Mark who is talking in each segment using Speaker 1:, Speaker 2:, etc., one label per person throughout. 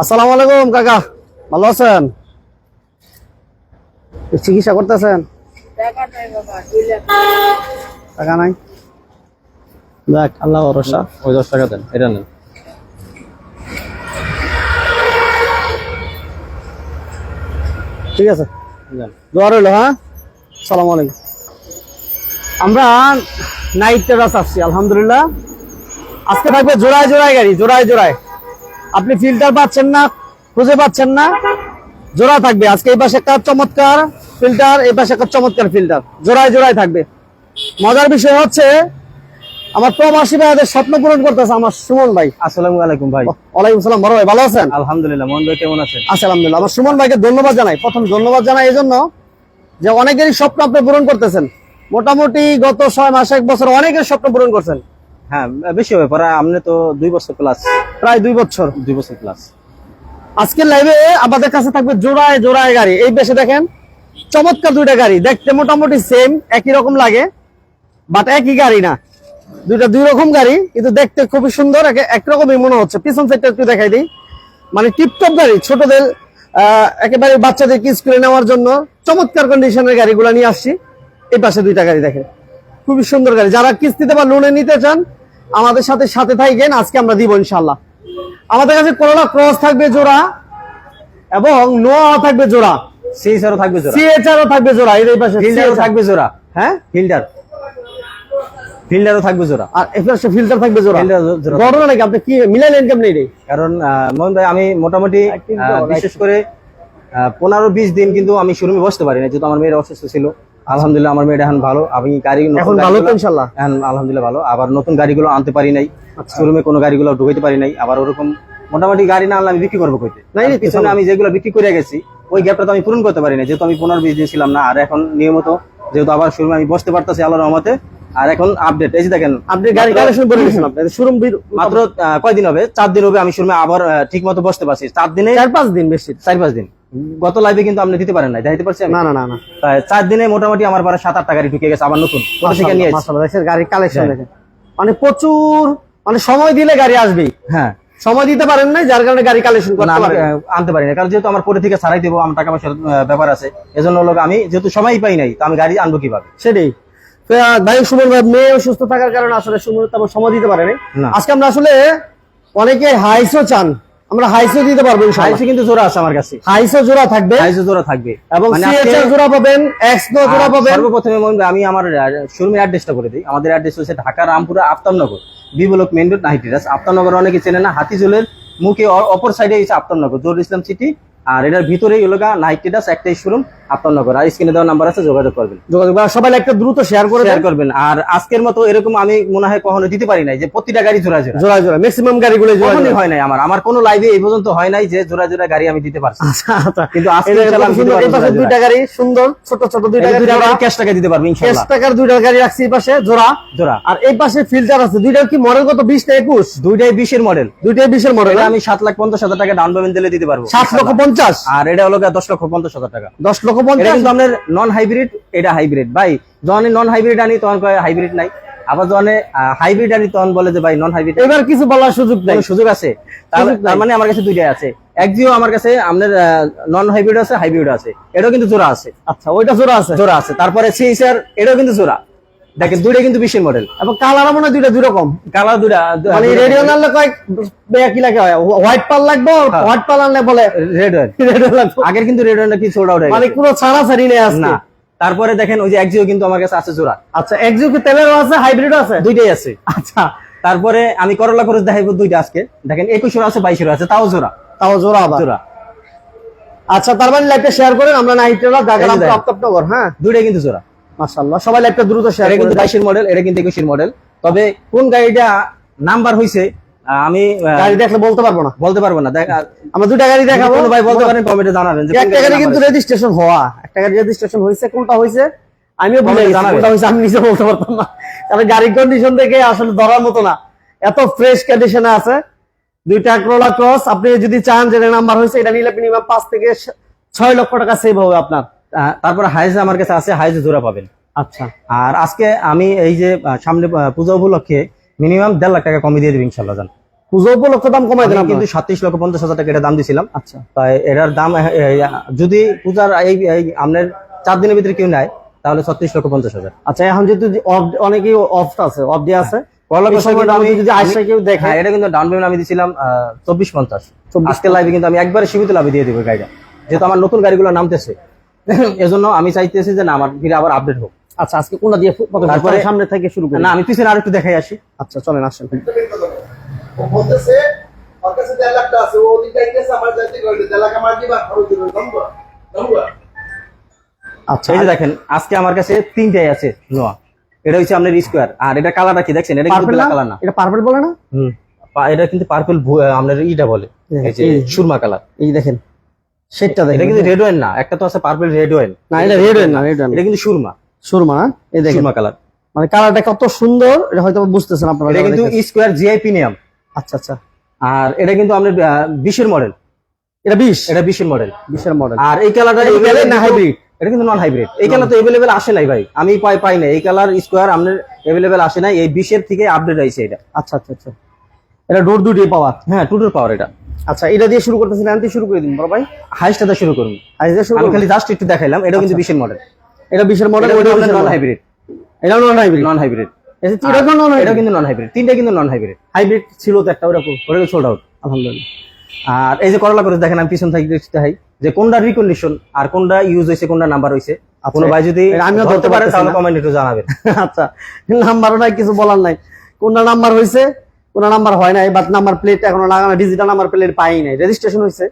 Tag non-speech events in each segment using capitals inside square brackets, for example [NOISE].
Speaker 1: আসসালামু আলাইকুম কাকা। ভালো আছেন? চিকিৎসা করতেছেন? টাকা নাই? দেখ আল্লাহ ভরসা।
Speaker 2: ওই দশ টাকা দেন এটা নেন।
Speaker 1: ঠিক আছে। দোয়া রইল হ্যাঁ? সালাম আলাইকুম। আমরা নাইট টেরাস আসছি আলহামদুলিল্লাহ। আজকে থাকবে জোড়ায় জোড়ায় গাড়ি জোড়ায় জোড়ায়। আপনি ফিল্টার পাচ্ছেন না খুঁজে পাচ্ছেন না। জোড়া থাকবে। আজকে এই পাশে একটা চমৎকার ফিল্টার এই পাশে একটা চমৎকার ফিল্টার জোড়ায় জোড়ায় থাকবে। মজার বিষয় হচ্ছে আমার প্রবাসী ভাইদের স্বপ্ন পূরণ করতেছে আমার সুমন ভাই।
Speaker 2: আসসালামু আলাইকুম ভাই।
Speaker 1: ওয়ালাইকুম সালাম বড় ভাই ভালো আছেন?
Speaker 2: আলহামদুলিল্লাহ মোহন ভাই কেমন আছেন?
Speaker 1: আলহামদুলিল্লাহ। আমার সুমন ভাইকে ধন্যবাদ জানাই। প্রথম ধন্যবাদ জানাই এই জন্য যে অনেকেরই স্বপ্ন আপনি পূরণ করতেছেন। মোটামুটি গত ছয় মাস এক বছর অনেকের স্বপ্ন পূরণ করছেন।
Speaker 2: হ্যাঁ বেশি হবে পরে আপনি তো দুই বছর প্লাস
Speaker 1: প্রায় দুই বছর।
Speaker 2: দুই বছর প্লাস
Speaker 1: আজকের লাইভে আমাদের কাছে থাকবে জোড়ায় জোড়ায় গাড়ি। এই বেশে দেখেন চমৎকার দুইটা গাড়ি। দেখতে মোটামুটি সেম একই রকম লাগে বাট একই গাড়ি না। দুইটা দুই রকম গাড়ি কিন্তু দেখতে খুবই সুন্দর এক- একরকমই মনে হচ্ছে। পিছন সাইডটা একটু দেখাই দিই। মানে টিপটপ গাড়ি ছোটদের আহ, একেবারে বাচ্চাদেরকে স্কুলে নেওয়ার জন্য চমৎকার কন্ডিশনের গাড়িগুলো নিয়ে আসছি। এই পাশে দুইটা গাড়ি দেখেন। খুবই সুন্দর গাড়ি। যারা কিস্তিতে বা লোনে নিতে চান আমাদের সাথে সাথে থাকেন আজকে আমরা দিব ইনশাল্লাহ আমাদের কাছে করোলা ক্রস থাকবে জোড়া এবং নোয়া থাকবে জোড়া।
Speaker 2: সিএসআরও থাকবে জোড়া।
Speaker 1: সিএচআরও থাকবে জোড়া এর এই পাশে
Speaker 2: ফিল্ডারও থাকবে জোড়া।
Speaker 1: হ্যাঁ?
Speaker 2: ফিল্ডার ফিল্ডারও থাকবে জোড়া।
Speaker 1: আর পাশে ফিল্টার থাকবে জোড়া।
Speaker 2: Filter জোড়া।
Speaker 1: ঘটনা নাকি? আপনি কি মিলাইলেন কেমনি রে
Speaker 2: কারণ আহ, মোহন ভাই আমি মোটামুটি বিশেষ করে পনেরো বিশ দিন কিন্তু আমি শোরুমে বসতে পারি না যেহেতু আমার মেয়ের অসুস্থ ছিল। আলহামদুলিল্লাহ আমার মেয়েটা এখন ভালো। আমি গাড়ি
Speaker 1: এখন ভালো তো ইনশাল্লাহ?
Speaker 2: এখন আলহামদুলিল্লাহ ভালো। আবার নতুন গাড়িগুলো আনতে পারি নাই।
Speaker 1: আচ্ছা।
Speaker 2: শোরুমে কোনো গাড়িগুলো ঢুকাইতে পারি নাই। আবার ওরকম মোটামুটি গাড়ি না আনলে আমি বিক্রি করব কইতে।
Speaker 1: নাই, নাই,
Speaker 2: পিছনে। আমি যেগুলো বিক্রি করে গেছি ওই গ্যাপটা তো আমি পূরণ করতে পারি না যেহেতু আমি পনেরো বিশ দিন ছিলাম না আর এখন নিয়মিত যেহেতু আবার শোরুমে আমি বসতে পারতেছি আল্লাহর রহমতে আর এখন আপডেট এই যে দেখেন
Speaker 1: আপনি গাড়ি
Speaker 2: মাত্র-
Speaker 1: কালেকশন করে দিয়েছেন আপনি। শোরুম
Speaker 2: মাত্র কয়দিন হবে? চার দিন হবে আমি শোরুমে আবার ঠিক মতো বসতে পারছি। চার দিনে
Speaker 1: চার পাঁচ দিন বেশি।
Speaker 2: চার পাঁচ দিন। গত লাইভে কিন্তু আপনি দিতে পারেন না দেখাইতে পারছি
Speaker 1: না না না না।
Speaker 2: চার দিনে মোটামুটি আমার পারে সাত আটটা গাড়ি ঢুকে গেছে আবার নতুন। কোথা নিয়ে এসেছি।
Speaker 1: গাড়ির কালেকশন
Speaker 2: হ্যাঁ।
Speaker 1: দেখেন। মানে প্রচুর মানে সময় দিলে গাড়ি আসবেই।
Speaker 2: হ্যাঁ।
Speaker 1: সময় দিতে পারেন না যার কারণে গাড়ি কালেকশন করতে পারেন
Speaker 2: আনতে পারি না কারণ যেহেতু আমার পরে থেকে ছাড়াই দেবো আমার টাকা পয়সার ব্যাপার আছে। এজন্য লোক আমি যেহেতু সময়ই পাই নাই তো আমি গাড়ি আনব কীভাবে?
Speaker 1: সেটাই। ভাই সুমন ভাই মেয়ে অসুস্থ থাকার কারণে আসলে সুমন তেমন সময় দিতে পারেনি।
Speaker 2: না।
Speaker 1: আজকে আমরা আসলে অনেকে হাইসও চান। আমরা হাইসও দিতে পারব
Speaker 2: হাইসে কিন্তু জোড়া আছে আমার কাছে।
Speaker 1: হাইসও জোড়া থাকবে।
Speaker 2: হাইসে জোড়া থাকবে।
Speaker 1: এবং
Speaker 2: মানে
Speaker 1: সিএচআর জোড়া পাবেন এক্স নো জোড়া পাবেন।
Speaker 2: সর্বপ্রথমে মনে আমি আমার শোরুমের অ্যাড্রেসটা করে দিই। আমাদের অ্যাড্রেস হচ্ছে Dhaka Rampura Aftabnagar. B block main road Night Terrace Aftabnagar অনেকে চেনে না হাতিজুলের মুখে অপর সাইডে হচ্ছে আফতাবনগর জোর ইসলাম সিটি আর এটার ভিতরেই হলো নাইটিরাস একটাই শোরুম আফতাবনগর আর স্ক্রিনে দেওয়া নাম্বার আছে যোগাযোগ করবেন।
Speaker 1: যোগাযোগ। সবাই একটা দ্রুত শেয়ার করে
Speaker 2: শেয়ার করবেন। আর আজকের মতো এরকম আমি মনে হয় কখনো দিতে পারি নাই যে প্রতিটা গাড়ি জোড়া জোড়া।
Speaker 1: জোড়া জোড়া। ম্যাক্সিমাম গাড়িগুলো জোড়া
Speaker 2: হয় নাই আমার। আমার কোনো লাইভে এই পর্যন্ত হয় নাই যে জোড়া জোড়া গাড়ি আমি দিতে পারছি।
Speaker 1: আচ্ছা আচ্ছা।
Speaker 2: কিন্তু আজকে ইনশাআল্লাহ
Speaker 1: দুইটা গাড়ি সুন্দর ছোট ছোট দুইটা গাড়ি।
Speaker 2: ক্যাশ টাকা দিতে পারব
Speaker 1: ক্যাশ টাকার দুইটা গাড়ি রাখছি এই পাশে জোড়া।
Speaker 2: জোড়া।
Speaker 1: আর এই পাশে ফিল্টার আছে। দুইটা কি মডেল কত? বিশ না একুশ?
Speaker 2: দুইটাই বিশের মডেল
Speaker 1: দুইটাই বিশের মডেল
Speaker 2: আমি সাত লাখ পঞ্চাশ হাজার টাকা ডাউন পেমেন্ট দিলে দিতে পারব।
Speaker 1: সাত লক্ষ পঞ্চাশ।
Speaker 2: আর এটা হলো দশ লক্ষ পঞ্চাশ হাজার টাকা।
Speaker 1: দশ লক্ষ
Speaker 2: এটা
Speaker 1: পঞ্চাশ
Speaker 2: কিন্তু আপনার নন হাইব্রিড এটা হাইব্রিড ভাই যখন নন হাইব্রিড আনি তখন কয় হাইব্রিড নাই। আবার যখন হাইব্রিড আনি তখন বলে যে ভাই নন হাইব্রিড
Speaker 1: এবার কিছু বলার সুযোগ নেই।
Speaker 2: সুযোগ আছে? তার মানে আমার কাছে দুইটাই আছে। একজিও আমার কাছে আপনার নন হাইব্রিড আছে হাইব্রিড আছে। এটাও কিন্তু জোড়া আছে।
Speaker 1: আচ্ছা ওইটা জোড়া আছে।
Speaker 2: জোড়া আছে। তারপরে সিএসআর এটাও কিন্তু জোড়া। দেখেন দুইটা কিন্তু বিশের মডেল
Speaker 1: এবং কালার মনে দুইটা দুই রকম
Speaker 2: কালার দুইটা
Speaker 1: মানে রেডিও নালে কয়েক কি লাগে হোয়াইট পাল লাগবে
Speaker 2: হ্যাঁ।
Speaker 1: হোয়াইট পাল আনলে বলে
Speaker 2: রেড [LAUGHS]
Speaker 1: লাগবে।
Speaker 2: আগের কিন্তু রেড কি সোল্ড আউট
Speaker 1: মানে কোনো ছাড়া ছাড়ি নেই আজকে।
Speaker 2: না। তারপরে দেখেন ওই যে একজিও কিন্তু আমার কাছে আছে জোড়া।
Speaker 1: আচ্ছা একজু কি তেলেরও আছে হাইব্রিডও আছে?
Speaker 2: দুইটাই আছে।
Speaker 1: আচ্ছা।
Speaker 2: তারপরে আমি করলা খরচ দেখাইবো দুইটা আজকে। দেখেন একুশের আছে বাইশের আছে তাও জোড়া।
Speaker 1: তাও জোড়া আবার।
Speaker 2: জোড়া।
Speaker 1: আচ্ছা তার মানে লাইভটা শেয়ার করেন আমরা নাইটেলা
Speaker 2: এই
Speaker 1: দেখালাম
Speaker 2: যে দেখেন।
Speaker 1: হ্যাঁ?
Speaker 2: দুইটাই কিন্তু জোড়া।
Speaker 1: মাশাআল্লাহ। সবাই লাইভটা দ্রুত শেয়ার
Speaker 2: এটা কিন্তু
Speaker 1: দেন।
Speaker 2: বাইশের মডেল এটা কিন্তু একুশের মডেল তবে কোন গাড়িটা নাম্বার হইছে আমি
Speaker 1: গাড়ি দেখলে বলতে পারব না।
Speaker 2: বলতে পারব না। দেখ
Speaker 1: আমরা দুইটা গাড়ি দেখাবো।
Speaker 2: ভাই বলতে পারেন কমেন্টে জানাবেন
Speaker 1: একটা গাড়ি কিন্তু রেজিস্ট্রেশন হওয়া। একটা গাড়ি রেজিস্ট্রেশন হয়েছে কোনটা হয়েছে আমিও ভুলে গেছি কোনটা হয়েছে আমি নিজে বলতে পারতাম না। কারণ গাড়ির কন্ডিশন দেখে আসলে ধরার মতো না। এত ফ্রেশ কন্ডিশনে আছে। দুইটা ক্রোলা ক্রস আপনি যদি চান যে নাম্বার হয়েছে এটা নিলে মিনিমাম পাঁচ থেকে ছয় লক্ষ টাকা সেভ হবে আপনার।
Speaker 2: তারপরে হাইজে আমার কাছে আছে হাইজে জোড়া পাবেন।
Speaker 1: আচ্ছা।
Speaker 2: আর আজকে আমি এই যে সামনে পূজা উপলক্ষে মিনিমাম দেড় লাখ টাকা কমে দিয়ে দিবি ইনশাল্লাহ জান।
Speaker 1: পুজো উপলক্ষে দাম কমাই দেন
Speaker 2: আমি কিন্তু সাতত্রিশ লক্ষ পঞ্চাশ হাজার টাকা এটা দাম দিছিলাম।
Speaker 1: আচ্ছা।
Speaker 2: তাই এটার দাম যদি পূজার এই আপনার চার দিনের ভিতরে কেউ নেয় তাহলে ছত্রিশ লক্ষ পঞ্চাশ হাজার।
Speaker 1: আচ্ছা এখন যেহেতু অনেকেই অফ আছে অফ দিয়ে আছে
Speaker 2: করলা
Speaker 1: এই
Speaker 2: করছে
Speaker 1: সময়টা
Speaker 2: কিন্তু
Speaker 1: আমি
Speaker 2: আমি
Speaker 1: যদি আসে কেউ দেখে
Speaker 2: এটা কিন্তু ডাউন পেমেন্ট আমি দিছিলাম চব্বিশ পঞ্চাশ। আজকে লাইভে কিন্তু আমি একবারে সীমিত লাভে দিয়ে দিব গাড়িটা। যেহেতু আমার নতুন গাড়িগুলো নামতেছে [LAUGHS] এজন্য আমি চাইতেছি যে না আমার ফিরে আবার আপডেট হোক।
Speaker 1: আচ্ছা আজকে কোনটা দিয়ে
Speaker 2: তারপরে-
Speaker 1: সামনে থেকে শুরু করি?
Speaker 2: না আমি পিছনে আরেকটু দেখাই আসি।
Speaker 1: আচ্ছা চলেন আসেন।
Speaker 3: বলতেছে ওর কাছে দেড় লাখ টাকা আছে ও ওদিক যাইতেছে আমার যাইতে গেলে দেড় লাখ আমার দিবা খরচ
Speaker 1: আচ্ছা
Speaker 2: এই যে দেখেন আজকে আমার কাছে তিনটাই আছে নোয়া। এটা হচ্ছে আপনার স্কোয়ার আর এটা কালারটা কি দেখছেন? এটা কিন্তু ব্ল্যাক কালার না?
Speaker 1: এটা পার্পল বলে না?
Speaker 2: হুম। এটা কিন্তু পার্পল আপনার ইটা বলে। এই যে সুরমা কালার
Speaker 1: এই দেখেন সেটটা
Speaker 2: এটা
Speaker 1: দেখেন
Speaker 2: কিন্তু রেড ওয়াইন না একটা তো আছে পার্পল রেড ওয়াইন
Speaker 1: না এটা রেড না রেড
Speaker 2: এটা কিন্তু সুরমা।
Speaker 1: সুরমা এই দেখেন।
Speaker 2: সুরমা কালার
Speaker 1: মানে কালারটা কত সুন্দর এটা হয়তো বুঝতেছেন আপনারা
Speaker 2: এটা কিন্তু। স্কোয়ার জিআই প্রিমিয়াম
Speaker 1: আচ্ছা আচ্ছা।
Speaker 2: আর এটা কিন্তু আপনার বিশের মডেল
Speaker 1: এটা বিশ?
Speaker 2: এটা বিশের মডেল
Speaker 1: বিশের মডেল
Speaker 2: আর এই কালারটা
Speaker 1: এটা না hybrid?
Speaker 2: এটা কিন্তু নন হাইব্রিড এই কালার তো এভেলেবেল আসে নাই ভাই। আমি পাই পাই না এই কালার স্কোয়ার আপনার এভেলেবেল আসে নাই। এই বিশের থেকে আপডেট আইছে এটা।
Speaker 1: আচ্ছা আচ্ছা আচ্ছা। এটা ডোর দুটি পাওয়া।
Speaker 2: হ্যাঁ টুটুর পাওয়ার এটা।
Speaker 1: আচ্ছা এটা দিয়ে শুরু করতেছেন আনতে শুরু করে দিন বড় ভাই।
Speaker 2: হাইস্টটা শুরু করুন।
Speaker 1: দিয়ে শুরু করুন।
Speaker 2: খালি জাস্ট একটু দেখাইলাম এটাও কিন্তু
Speaker 1: আচ্ছা।
Speaker 2: বিশের মডেল
Speaker 1: এটা বিশের মডেল
Speaker 2: এটা
Speaker 1: ওটা
Speaker 2: নন
Speaker 1: নন হাইব্রিড এটা নন হাইব্রিড
Speaker 2: নন হাইব্রিড
Speaker 1: এটা এটা নন
Speaker 2: এটাও
Speaker 1: হাইব্রিড
Speaker 2: কিন্তু নন হাইব্রিড তিনটা কিন্তু নন হাইব্রিড
Speaker 1: হাইব্রিড ছিল তো একটা ওরকম
Speaker 2: ওটা সোল্ড আউট
Speaker 1: আলহামদুলিল্লাহ।
Speaker 2: আর এই যে করলা করে দেখেন আমি পিছন থেকে দেখতে হাই যে কোনটা রিকন্ডিশন আর কোনটা ইউজ হয়েছে কোনটা নাম্বার হয়েছে কোনো ভাই যদি
Speaker 1: এটা আমিও
Speaker 2: ধরতে পারে তাহলে। কমেন্ট একটু জানাবেন। [LAUGHS]
Speaker 1: আচ্ছা নাম্বারও নাই কিছু বলার নাই। কোনটা নাম্বার হয়েছে কোন নাম্বার হয় নাই বাট নাম্বার প্লেট এখনও লাগানো ডিজিটাল নাম্বার প্লেট পাই নাই রেজিস্ট্রেশন হয়েছে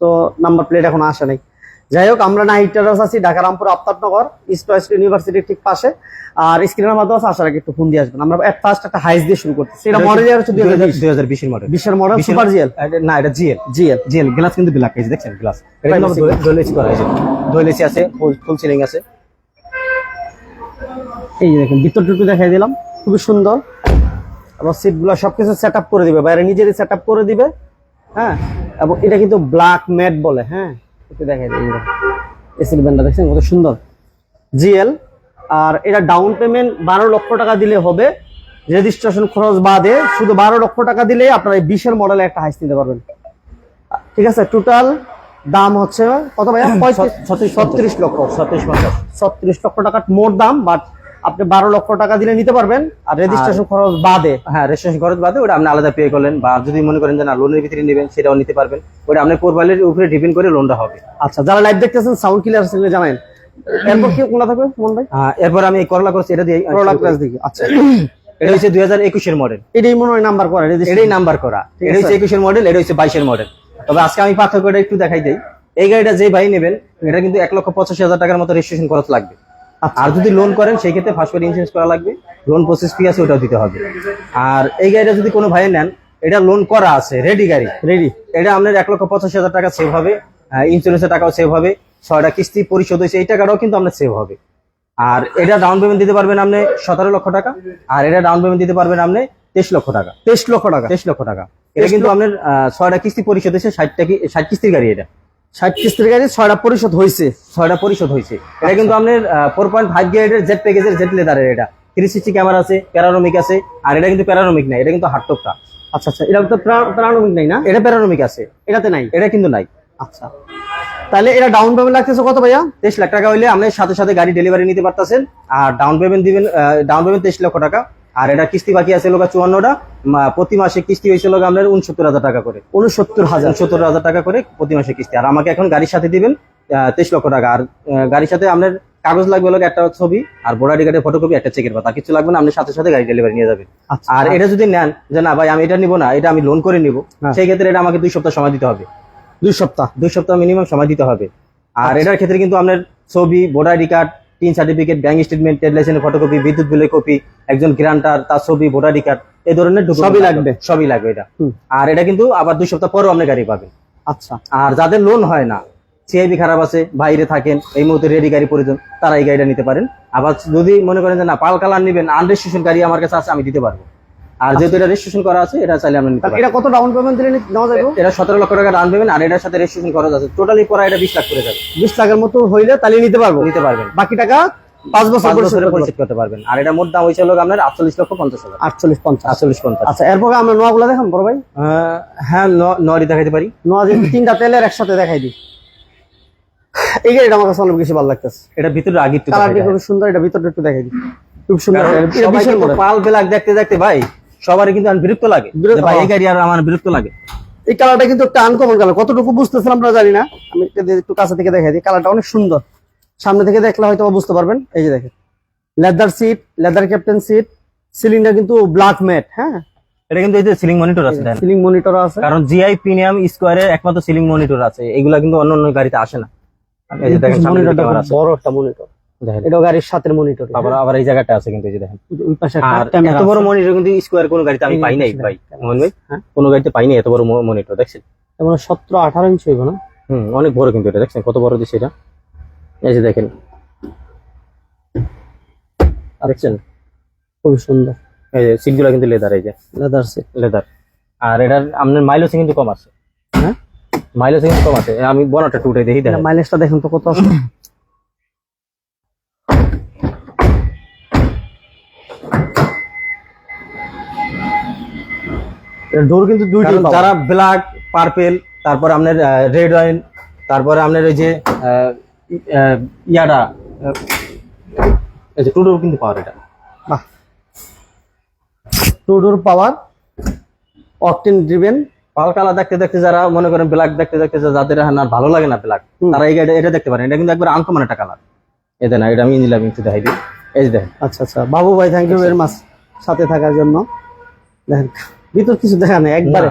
Speaker 1: তো নাম্বার প্লেট এখনও আসে নাই। যাই হোক আমরা নাইট টেরাস আছি ঢাকা রামপুর আফতাবনগর ইস্ট ওয়েস্ট ইউনিভার্সিটির ঠিক পাশে। আর স্ক্রিনের মাধ্যমে আছে আসার আগে একটু ফোন দিয়ে আসবেন। আমরা এট ফার্স্ট একটা হাইস দিয়ে শুরু করতেছি। এটা মডেল ইয়ার হচ্ছে দুই হাজার
Speaker 2: বিশের মডেল
Speaker 1: বিশের মডেল সুপার জিএল
Speaker 2: না এটা জিএল
Speaker 1: জিএল
Speaker 2: জিএল গ্লাস কিন্তু ব্ল্যাক এই যে দেখছেন গ্লাস এটা করা হয়েছে দোয়েল আছে ফুল সিলিং আছে।
Speaker 1: এই দেখেন ভিতরটা একটু দেখাই দিলাম। খুবই সুন্দর। আবার সিটগুলো সবকিছু সেট আপ করে দিবে। বাইরে নিজেরই সেট আপ করে দিবে হ্যাঁ? এবং এটা কিন্তু ব্ল্যাক ম্যাট বলে হ্যাঁ? একটু দেখাই দিই এসির ব্যান্ডটা দেখছেন কত সুন্দর। জিএল আর এটা ডাউন পেমেন্ট বারো লক্ষ টাকা দিলে হবে। রেজিস্ট্রেশন খরচ বাদে শুধু বারো লক্ষ টাকা দিলে আপনারা এই বিশের মডেলে একটা হাইস নিতে পারবেন। ঠিক আছে টোটাল দাম হচ্ছে কত ভাইয়া? ছত্রিশ লক্ষ।
Speaker 2: ছত্রিশ পঞ্চাশ
Speaker 1: ছত্রিশ লক্ষ টাকা মোট দাম বাট আপনি বারো লক্ষ টাকা দিলে নিতে পারবেন আর রেজিস্ট্রেশন খরচ বাদে
Speaker 2: হ্যাঁ রেজিস্ট্রেশন খরচ বাদে ওটা আপনি আলাদা পে করলেন বা যদি মনে করেন যে না লোনের ভিতরে নেবেন সেটাও নিতে পারবেন। ওটা আপনার প্রোফাইলের উপরে ডিপেন্ড করে লোনটা হবে।
Speaker 1: আচ্ছা যারা লাইভ দেখতেছেন সাউন্ড ক্লিয়ার কিনা জানেন? এরপর কি কোনটা থাকবে মন ভাই?
Speaker 2: আহ, এরপর আমি এই করলা করছি এটা দিয়ে
Speaker 1: করোলা ক্লাস দেখি আচ্ছা।
Speaker 2: এটা হচ্ছে দুই হাজার একুশের মডেল
Speaker 1: এটাই মনে হয় নাম্বার করে
Speaker 2: এটাই নাম্বার করা। এটা হচ্ছে একুশের মডেল এটা হচ্ছে বাইশের মডেল তবে আজকে আমি পার্থক্যটা একটু দেখাই দিই। এই গাড়িটা যে ভাই নেবেন এটা কিন্তু এক লক্ষ পঁচাশি হাজার টাকার মতো রেজিস্ট্রেশন খরচ লাগবে। আর যদি লোন করেন সেই ক্ষেত্রে ফার্স্ট করে ইন্স্যুরেন্স করা লাগবে। লোন প্রসেস ফি আছে ওটাও দিতে হবে। আর এই গাড়িটা যদি কোনো ভাই নেন এটা লোন করা আছে রেডি গাড়ি।
Speaker 1: রেডি
Speaker 2: এটা আপনার এক লক্ষ পঁচাশি হাজার টাকা সেভ হবে ইন্স্যুরেন্সের টাকাও সেভ হবে ছয়টা কিস্তি পরিশোধ হয়েছে এই টাকাটাও কিন্তু আপনার সেভ হবে। আর এটা ডাউন পেমেন্ট দিতে পারবেন আপনি সতেরো লক্ষ টাকা আর এটা ডাউন পেমেন্ট দিতে পারবেন আপনি তেইশ লক্ষ টাকা।
Speaker 1: তেইশ লক্ষ টাকা।
Speaker 2: তেইশ লক্ষ টাকা। এটা কিন্তু আপনার ছয়টা কিস্তি পরিশোধ হয়েছে ষাটটা কি ষাট কিস্তির গাড়ি এটা।
Speaker 1: ষাট কিস্তির গাড়ি ছয়টা পরিশোধ হয়েছে
Speaker 2: ছয়টা পরিশোধ হয়েছে এটা কিন্তু আপনার ফোর পয়েন্ট ফাইভ গ্রেডের জেড প্যাকেজের জেড লেদারের এটা। থ্রি সিক্সটি ক্যামেরা আছে প্যারানোমিক আছে আর এটা কিন্তু প্যারানোমিক নাই এটা কিন্তু হার্ডটপটা
Speaker 1: আচ্ছা আচ্ছা এটা তো প্রাণবিক নাই না?
Speaker 2: এটা প্যারানোমিক আছে।
Speaker 1: এটাতে নাই?
Speaker 2: এটা কিন্তু নাই।
Speaker 1: আচ্ছা। তাহলে এটা ডাউন পেমেন্ট লাগতেছে কত ভাইয়া?
Speaker 2: তেইশ লাখ টাকা হইলে আপনি সাথে সাথে গাড়ি ডেলিভারি নিতে পারতেছেন আর ডাউন পেমেন্ট দিবেন ডাউন পেমেন্ট তেইশ লক্ষ টাকা। আর এটা কিস্তি বাকি আছে লোক চুয়ান্নটা প্রতি মাসে কিস্তি হয়েছে লোক আপনার উনসত্তর হাজার টাকা করে।
Speaker 1: উনসত্তর হাজার।
Speaker 2: উনসত্তর হাজার টাকা করে প্রতি মাসে কিস্তি। আর আমাকে এখন গাড়ির সাথে দিবেন তেইশ লক্ষ টাকা। আর গাড়ির সাথে আপনার কাগজ লাগবে লোক একটা ছবি আর বোর্ডার কার্ডের ফটোকপি একটা চেকের পাতা। কিছু লাগবে না আপনি সাথে সাথে গাড়ি ডেলিভারি নিয়ে যাবেন।
Speaker 1: আচ্ছা।
Speaker 2: আর এটা যদি নেন যে না ভাই আমি এটা নিবো না এটা আমি লোন করে নিবো
Speaker 1: হ্যাঁ।
Speaker 2: সেই ক্ষেত্রে এটা আমাকে দুই সপ্তাহ সময় দিতে হবে।
Speaker 1: দুই সপ্তাহ?
Speaker 2: দুই সপ্তাহ মিনিমাম সময় দিতে হবে। আর
Speaker 1: আচ্ছা।
Speaker 2: এটার ক্ষেত্রে কিন্তু আপনার ছবি voter ID card TIN certificate bank statement trade লাইসেন্সের ফটোকপি বিদ্যুৎ বিলের কপি একজন গ্রান্টার তার ছবি ভোটার কার্ড এই ধরনের
Speaker 1: সবই লাগবে।
Speaker 2: সবই লাগবে এটা। আর এটা কিন্তু আবার দুই সপ্তাহ পরেও আপনি গাড়ি পাবেন।
Speaker 1: আচ্ছা।
Speaker 2: আর যাদের লোন হয় না সিআইবি খারাপ আছে বাইরে থাকেন এই মুহূর্তে রেডি গাড়ি প্রয়োজন তারা এই গাড়িটা নিতে পারেন। আবার যদি মনে করেন যে না পাল কালার নেবেন আনরেজিস্ট্রেশন গাড়ি আমার কাছে আছে আমি দিতে পারব। আর যেহেতু এটা রেজিস্ট্রেশন করা আছে এটা চাইলে আমরা নিতে
Speaker 1: এটা কত ডাউন পেমেন্ট দিলে নেওয়া যাবে?
Speaker 2: এটা সতেরো লক্ষ টাকা ডাউন পেমেন্ট আর এটার সাথে রেজিস্ট্রেশন খরচ আছে। টোটালি পড়া এটা বিশ লাখ করে যাবে।
Speaker 1: বিশ লাখের মতো হইলে তাহলে নিতে পারব।
Speaker 2: নিতে পারবেন।
Speaker 1: বাকি টাকা পাঁচ বছর
Speaker 2: বছরে পরিশোধ করতে পারবেন। আর এটা মোট দাম হয়েছিল আপনার আটচল্লিশ লক্ষ পঞ্চাশ হাজার।
Speaker 1: আটচল্লিশ পঞ্চাশ।
Speaker 2: আটচল্লিশ পঞ্চাশ।
Speaker 1: আচ্ছা এরপর আমরা নোয়াগুলো দেখাম বড় ভাই।
Speaker 2: হ্যাঁ ন- নয়টি দেখাইতে পারি।
Speaker 1: নোয়া যদি তিনটা তেলের একসাথে দেখাই দিই। এই গাড়িটা আমার কাছে অনেক বেশি ভালো লাগতেছে।
Speaker 2: এটা ভিতরে আগে একটু
Speaker 1: খুব সুন্দর এটা ভিতরটা একটু দেখাই দিই। খুব সুন্দর।
Speaker 2: পাল বেলাক দেখতে দেখতে ভাই সবারই কিন্তু বিরক্ত লাগে। ভাই এই গাড়ি আর আমার বিরক্ত লাগে।
Speaker 1: এই কালারটা কিন্তু একটা আনকমন কালার কতটুকু বুঝতেছিলাম আমরা জানি না। আমি একটু কাছে থেকে দেখাই দিই। কালারটা অনেক সুন্দর। সামনে থেকে দেখলে হয়তো বুঝতে পারবেন। এই যে দেখেন। Leather seat leather captain seat সিলিংটা কিন্তু ব্ল্যাক ম্যাট হ্যাঁ?
Speaker 2: এটা কিন্তু এই যে সিলিং মনিটর আছে।
Speaker 1: সিলিং মনিটর আছে।
Speaker 2: কারণ জিআই প্রিমিয়াম স্কোয়ারের একমাত্র সিলিং মনিটর আছে। এগুলা কিন্তু অন্য অন্য গাড়িতে আসে না। এই যে দেখেন
Speaker 1: মনিটরটা বড় একটা মনিটর
Speaker 2: দেখেন।
Speaker 1: এটাও গাড়ির সাথের মনিটর
Speaker 2: আবার আবার এই জায়গাটা আছে কিন্তু এই যে দেখেন।
Speaker 1: ওই পাশে
Speaker 2: এত বড় মনিটর কিন্তু স্কোয়ার কোনো গাড়িতে আমি পাই নাই ভাই।
Speaker 1: দেখেন।
Speaker 2: মোহন ভাই
Speaker 1: হ্যাঁ।
Speaker 2: গাড়িতে পাই নাই এত বড় মনিটর দেখছেন?
Speaker 1: সতেরো আঠারো ইঞ্চি হইব না?
Speaker 2: হুম অনেক বড় কিন্তু এটা দেখছেন? কত বড় এটা? এই যে দেখেন। দেখছেন?
Speaker 1: খুবই সুন্দর।
Speaker 2: এই যে সিটগুলো কিন্তু লেদার এই যে।
Speaker 1: লেদার সিট
Speaker 2: লেদার আর এটার আপনার মাইলেজও কিন্তু কম আছে।
Speaker 1: হ্যাঁ?
Speaker 2: মাইলেজও কিন্তু কম আছে। আমি বনাটা টুটে দেখি দেখেন।
Speaker 1: মাইলেজটা দেখেন তো কত আছে? [LAUGHS] ডোর কিন্তু দুইটাই
Speaker 2: কারণ যারা ব্ল্যাক পার্পেল তারপর আপনার রেড ওয়াইন তারপরে আপনার ওই যে ইয়াটা যে টুডোর কিন্তু পাওয়ার এটা।
Speaker 1: বাহ। Two door power octane driven
Speaker 2: pearl colour দেখতে দেখতে যারা মনে করেন ব্ল্যাক দেখতে দেখতে যাদের না ভালো লাগে না ব্ল্যাক তারা এই গাড়ি এটা দেখতে পারেন। এটা কিন্তু একবার আনকমন একটা কালার এটা না এটা আমি নিলাম একটু দেখাই দিই। এই যে দেখেন
Speaker 1: আচ্ছা আচ্ছা। বাবু ভাই থ্যাংক ইউ ভেরি মাচ সাথে থাকার জন্য। দেখেন। ভিতর কিছু দেখা নেই একবারে।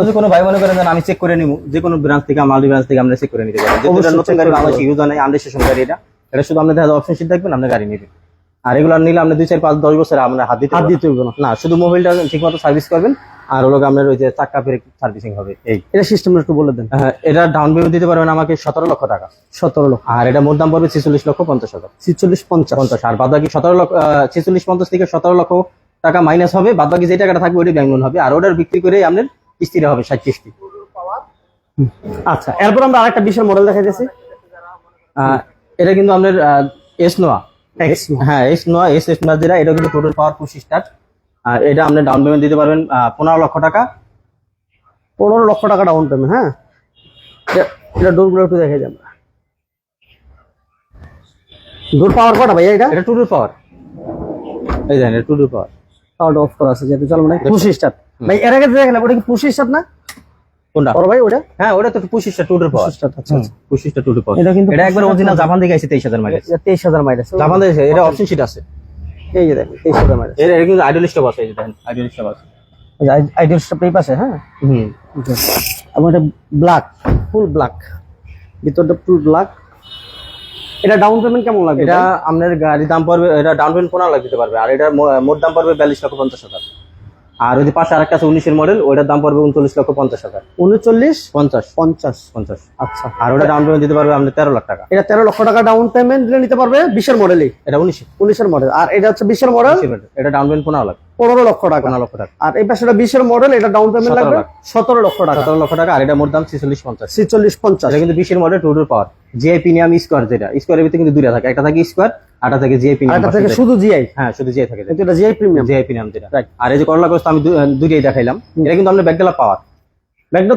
Speaker 2: যদি কোনো ভাই মনে করেন আমি চেক করে নিব। যে কোনো ব্রাঞ্চ থেকে মাল্টি ব্রাঞ্চ থেকে আমরা চেক করে নিতে পারি। যেহেতু নতুন গাড়ি বাংলাদেশ ইউজ নাই আমাদের স্টেশন গাড়ি এটা। এটা শুধু আপনাদের হাতে অপশন শিট থাকবেন আপনি গাড়ি নেবেন। আর এগুলো নিলে আপনি দুই চার পাঁচ দশ বছর আমরা হাত দিতে
Speaker 1: হাত দিতে না।
Speaker 2: না শুধু মোবাইলটা ঠিক মতো সার্ভিস করবেন আর হলো আপনার ওই যে চাক্কা ফেরে সার্ভিসিং হবে এই।
Speaker 1: এটা সিস্টেম একটু বলে দেন।
Speaker 2: হ্যাঁ, এটা ডাউন পেমেন্ট দিতে পারবেন আমাকে সতেরো লক্ষ টাকা।
Speaker 1: সতেরো লক্ষ।
Speaker 2: আর এটা মোট দাম পড়বে ছেচল্লিশ লক্ষ পঞ্চাশ হাজার।
Speaker 1: ছিচল্লিশ পঞ্চাশ।
Speaker 2: পঞ্চাশ আর বাদ বাকি সতেরো লক্ষ ছেচল্লিশ পঞ্চাশ থেকে সতেরো লক্ষ টাকা মাইনাস হবে বাদ বাকি যে টাকাটা থাকবে ওইটা ব্যাংক লোন হবে। আর ওটার বিক্রি করে আপনার কিস্তিটা হবে ষাট কিস্তি।
Speaker 1: আচ্ছা এরপর আমরা আরেকটা বিশের মডেল দেখাইতেছি
Speaker 2: এটা কিন্তু আপনার এস নোয়া হ্যাঁ S Noah S S Noah যেটা এটা কিন্তু টোটাল পাওয়ার পুশ স্টার্ট আর এটা আপনি ডাউন পেমেন্ট দিতে পারবেন পনেরো লক্ষ টাকা।
Speaker 1: পনেরো লক্ষ টাকা ডাউন পেমেন্ট হ্যাঁ? এটা- ডোরগুলো একটু দেখে যাবে ডোর পাওয়ার কটা ভাই এটা?
Speaker 2: এটা টোটাল পাওয়ার এই দেখেন এটা টোটাল পাওয়ার
Speaker 1: পাওয়ার অফ করা আছে মানে পুশ স্টার্ট। ভাই এর আগে দেখেন ওটা কি পুশ স্টার্ট না?
Speaker 2: কোনটা?
Speaker 1: বড় ভাই ওটা
Speaker 2: হ্যাঁ ওটা তো পুশ পাওয়ার
Speaker 1: স্টার্ট আচ্ছা আচ্ছা।
Speaker 2: পুশ স্টার টোটাল পাওয়ার
Speaker 1: এটা কিন্তু
Speaker 2: এটা একবার অরিজিনাল জাপান থেকে আইছে তেইশ হাজার মাইলেজ
Speaker 1: এটা তেইশ হাজার মাইলেজ
Speaker 2: জাপান থেকে এটা অপশন শিট আছে।
Speaker 1: এই যে দেখেন তেইশ হাজার মাইলেজ
Speaker 2: এর এটা কিন্তু আইডল স্টপ আছে এই যে দেখেন আইডল স্টপ আছে।
Speaker 1: আইডিয়াল স্টপ এই পাশে হ্যাঁ?
Speaker 2: হুম।
Speaker 1: এবং এটা ব্ল্যাক ফুল ব্ল্যাক ভিতরটা ফুল ব্ল্যাক এটা ডাউন পেমেন্ট কেমন লাগবে
Speaker 2: এটা আপনার গাড়ির দাম পড়বে এটা ডাউন পেমেন্ট পনেরো লাখ দিতে পারবে আর এটা মোট দাম পড়বে বিয়াল্লিশ লক্ষ পঞ্চাশ হাজার। আর ওই যে পাশে আরেকটা আছে উনিশের মডেল ওইটার দাম পড়বে উনচল্লিশ লক্ষ পঞ্চাশ হাজার।
Speaker 1: উনচল্লিশ?
Speaker 2: পঞ্চাশ।
Speaker 1: পঞ্চাশ।
Speaker 2: পঞ্চাশ।
Speaker 1: আচ্ছা।
Speaker 2: আর ওটা ডাউন পেমেন্ট দিতে পারবে আপনার তেরো লাখ টাকা।
Speaker 1: এটা তেরো লক্ষ টাকা ডাউন পেমেন্ট দিলে নিতে পারবে বিশের মডেলই
Speaker 2: এটা উনিশ
Speaker 1: উনিশের মডেল আর এটা হচ্ছে বিশের মডেল
Speaker 2: এটা ডাউন পেমেন্ট পনেরো লাখ।
Speaker 1: পনেরো লক্ষ টাকা।
Speaker 2: পনেরো লক্ষ টাকা।
Speaker 1: আর এই পাশে বিশের মডেল এটা ডাউন পেমেন্ট লাগবে সতেরো লক্ষ টাকা।
Speaker 2: সতেরো লক্ষ টাকা আর এটা মোট দাম ছেচল্লিশ পঞ্চাশ।
Speaker 1: ছিচল্লিশ পঞ্চাশ।
Speaker 2: এটা কিন্তু বিশের model two door power GI premium square যেটা। স্কোয়ারের ভিতরে কিন্তু দুইটা থাকে। একটা থাকে স্কোয়ার আরটা থাকে জিআই প্রিমিয়াম
Speaker 1: এটা থেকে শুধু জিআই
Speaker 2: হ্যাঁ শুধু জিআই থাকে
Speaker 1: এটা জিআই প্রিমিয়াম
Speaker 2: জিআই প্রিমিয়াম যেটা. আর এই যে করলা গোস্ত আমি দুইটাই দেখাইলাম। এটা কিন্তু ব্যাগডালা পাওয়ার।